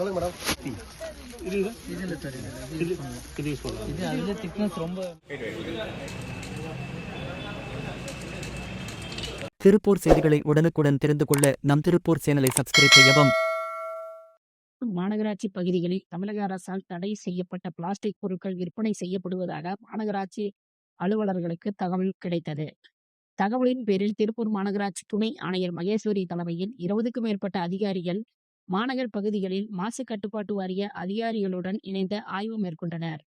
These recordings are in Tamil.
சொல்லுங்க மேடம். இது இது யூஸ் பண்ணலாம் இது அதில் திக்னஸ் ரொம்ப திருப்பூர் செய்திகளை உடனுக்குடன் தெரிந்து கொள்ள நம் திருப்பூர் சேனலை சப்ஸ்கிரைப் செய்யவும். மாநகராட்சி பகுதிகளில் தமிழக அரசால் தடை செய்யப்பட்ட பிளாஸ்டிக் பொருட்கள் விற்பனை செய்யப்படுவதாக மாநகராட்சி அலுவலர்களுக்கு தகவல் கிடைத்தது. தகவலின் பேரில் திருப்பூர் மாநகராட்சி துணை ஆணையர் மகேஸ்வரி தலைமையில் இருபதுக்கும் மேற்பட்ட அதிகாரிகள் மாநகர் பகுதிகளில் மாசு கட்டுப்பாட்டு வாரிய அதிகாரிகளுடன் இணைந்து ஆய்வு மேற்கொண்டனர்.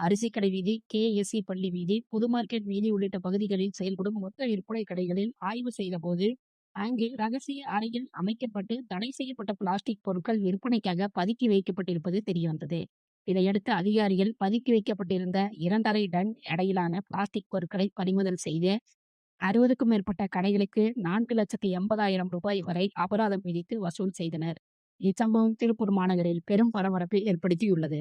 அரிசிக்கடை வீதி கேஎஸ்சி பள்ளி வீதி புது மார்க்கெட் வீதி உள்ளிட்ட பகுதிகளில் செயல்படும் மொத்த விற்பனை கடைகளில் ஆய்வு செய்தபோது அங்கு ரகசிய அறையில் அமைக்கப்பட்டு தடை செய்யப்பட்ட பிளாஸ்டிக் பொருட்கள் விற்பனைக்காக பதுக்கி வைக்கப்பட்டிருப்பது தெரியவந்தது. இதையடுத்து அதிகாரிகள் பதுக்கி வைக்கப்பட்டிருந்த இரண்டரை டன் எடையிலான பிளாஸ்டிக் பொருட்களை பறிமுதல் செய்து அறுபதுக்கும் மேற்பட்ட கடைகளுக்கு நான்கு லட்சத்தி எண்பதாயிரம் ரூபாய் வரை அபராதம் விதித்து வசூல் செய்தனர். இச்சம்பவம் திருப்பூர் மாநகரில் பெரும் பரபரப்பை ஏற்படுத்தியுள்ளது.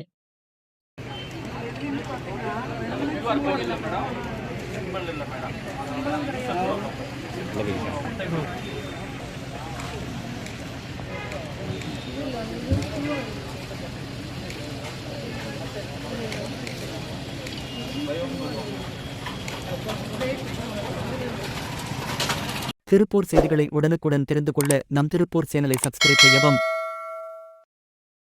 திருப்பூர் செய்திகளை உடனுக்குடன் தெரிந்து கொள்ள நம் திருப்பூர் சேனலை சப்ஸ்கிரைப் செய்யவும்.